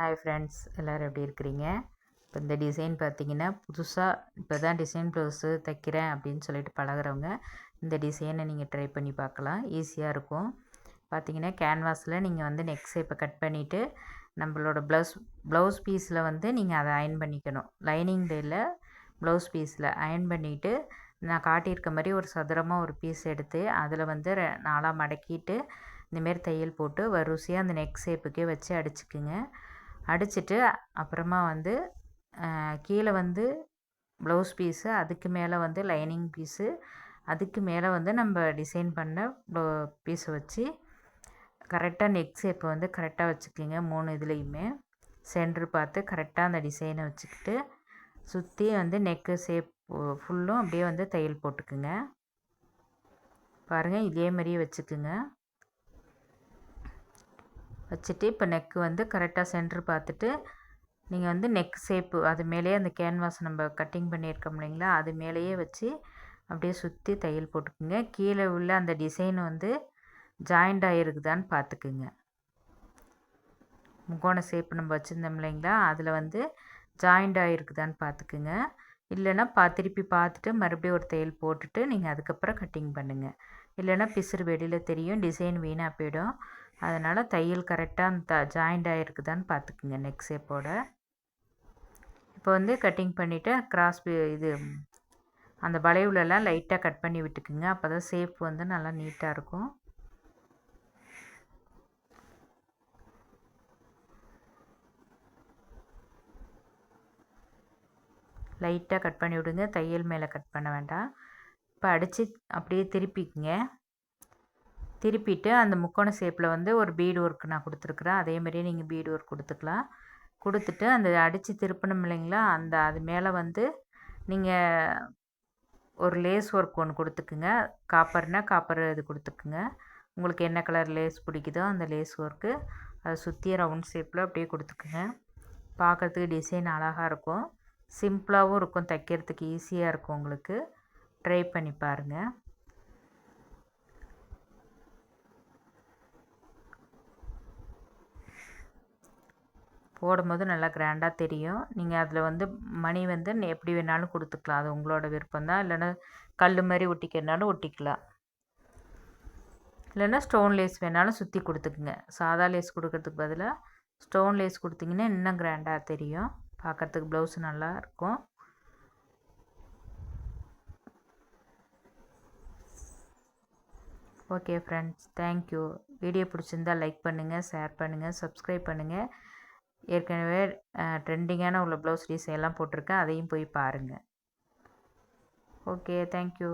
Hi friends எல்லோரும் எப்படி இருக்கிறீங்க? இப்போ இந்த டிசைன் பார்த்தீங்கன்னா புதுசாக இப்போ தான் டிசைன் ப்ளவுஸு தைக்கிறேன் அப்படின்னு சொல்லிட்டு பழகுறவங்க இந்த டிசைனை நீங்கள் ட்ரை பண்ணி பார்க்கலாம். ஈஸியாக இருக்கும். பார்த்தீங்கன்னா கேன்வாஸில் நீங்கள் வந்து நெக் ஷேப்பை கட் பண்ணிவிட்டு நம்மளோட ப்ளவுஸ் ப்ளவுஸ் பீஸில் வந்து நீங்கள் அதை அயன் பண்ணிக்கணும். லைனிங் டேயில் ப்ளவுஸ் பீஸில் அயன் பண்ணிவிட்டு நான் காட்டியிருக்க மாதிரி ஒரு சதுரமாக ஒரு பீஸ் எடுத்து அதில் வந்து நாளாக மடக்கிட்டு இந்தமாரி தையல் போட்டு வரிசையாக அந்த நெக் ஷேப்புக்கே வச்சு அடிச்சுக்குங்க. அடிச்சுட்டு அப்புறமா வந்து கீழே வந்து ப்ளவுஸ் பீஸு அதுக்கு மேலே வந்து லைனிங் பீஸு அதுக்கு மேலே வந்து நம்ம டிசைன் பண்ண ப்ளோ பீஸை வச்சு கரெக்டாக நெக் ஷேப்பை வந்து கரெக்டாக வச்சுக்கிங்க மூணு இதுலேயுமே. சென்ட்ரு பார்த்து கரெக்டாக அந்த டிசைனை வச்சுக்கிட்டு சுற்றி வந்து நெக்கு ஷேப் ஃபுல்லும் அப்படியே வந்து தையல் போட்டுக்குங்க. பாருங்கள் இதே மாதிரியே வச்சுக்குங்க. வச்சுட்டு இப்போ நெக்கு வந்து கரெக்டாக சென்ட்ரு பார்த்துட்டு நீங்கள் வந்து நெக் ஷேப்பு அது மேலேயே அந்த கேன்வாஸ் நம்ம கட்டிங் பண்ணியிருக்கோம் இல்லைங்களா அது மேலேயே வச்சு அப்படியே சுற்றி தையல் போட்டுக்குங்க. கீழே உள்ள அந்த டிசைன் வந்து ஜாயிண்ட் ஆகிருக்குதான்னு பார்த்துக்குங்க. முக்கோண ஷேப்பு நம்ம வச்சுருந்தோம் இல்லைங்களா அதில் வந்து ஜாயிண்ட் ஆகிருக்குதான்னு பார்த்துக்குங்க. இல்லைன்னா பா திருப்பி பார்த்துட்டு மறுபடியும் ஒரு தையல் போட்டுட்டு நீங்கள் அதுக்கப்புறம் கட்டிங் பண்ணுங்கள் இல்லைன்னா பிசுறு வெளியில் தெரியும் டிசைன் வீணாக போயிடும். அதனால் தையல் கரெக்டாக அந்த ஜாயிண்ட் ஆகிருக்குதான்னு பார்த்துக்குங்க நெக் ஷேப்போட இப்போ வந்து கட்டிங் பண்ணிவிட்டு கிராஸ் இது அந்த வளைவுலலாம் லைட்டாக கட் பண்ணி விட்டுக்குங்க. அப்போ தான் ஷேப் வந்து நல்லா நீட்டாக இருக்கும். லைட்டாக கட் பண்ணி விடுங்க. தையல் மேலே கட் பண்ண வேண்டாம். இப்போ அடித்து அப்படியே திருப்பிக்குங்க. திருப்பிட்டு அந்த முக்கோண ஷேப்பில் வந்து ஒரு பீடு ஒர்க் நான் கொடுத்துருக்குறேன். அதே மாதிரியே நீங்கள் பீடு ஒர்க் கொடுத்துக்கலாம். கொடுத்துட்டு அந்த அடித்து திருப்பணும் இல்லைங்களா? அந்த அது மேலே வந்து நீங்கள் ஒரு லேஸ் ஒர்க் ஒன்று கொடுத்துக்குங்க. காப்பர்னால் காப்பர் இது கொடுத்துக்குங்க. உங்களுக்கு என்ன கலர் லேஸ் பிடிக்குதோ அந்த லேஸ் ஒர்க்கு அதை சுற்றி ரவுண்ட் ஷேப்பில் அப்படியே கொடுத்துக்குங்க. பார்க்குறதுக்கு டிசைன் அழகாக இருக்கும். சிம்பிளாகவும் இருக்கும் தைக்கிறதுக்கு ஈஸியாக இருக்கும் உங்களுக்கு. ட்ரை பண்ணி பாருங்கள் போடும்போது நல்லா கிராண்டாக தெரியும். நீங்கள் அதில் வந்து மணி வந்து எப்படி வேணாலும் கொடுத்துக்கலாம். அது உங்களோட விருப்பம் தான். இல்லைன்னா கல் மாதிரி ஒட்டிக்கிறனாலும் ஒட்டிக்கலாம். இல்லைன்னா ஸ்டோன் லேஸ் வேணாலும் சுற்றி கொடுத்துக்குங்க. சாதா லேஸ் கொடுக்கறதுக்கு பதிலாக ஸ்டோன் லேஸ் கொடுத்தீங்கன்னா இன்னும் கிராண்டாக தெரியும். பார்க்குறதுக்கு ப்ளவுஸ் நல்லா இருக்கும். Okay friends thank you video பிடிச்சிருந்தா லைக் பண்ணுங்கள் ஷேர் பண்ணுங்கள் சப்ஸ்கிரைப் பண்ணுங்கள் ஏற்கனவே ட்ரெண்டிங்கான உள்ள ப்ளவுஸ் டிசைன்லாம் போட்டிருக்கேன். அதையும் போய் பாருங்கள் ஓகே தேங்க்யூ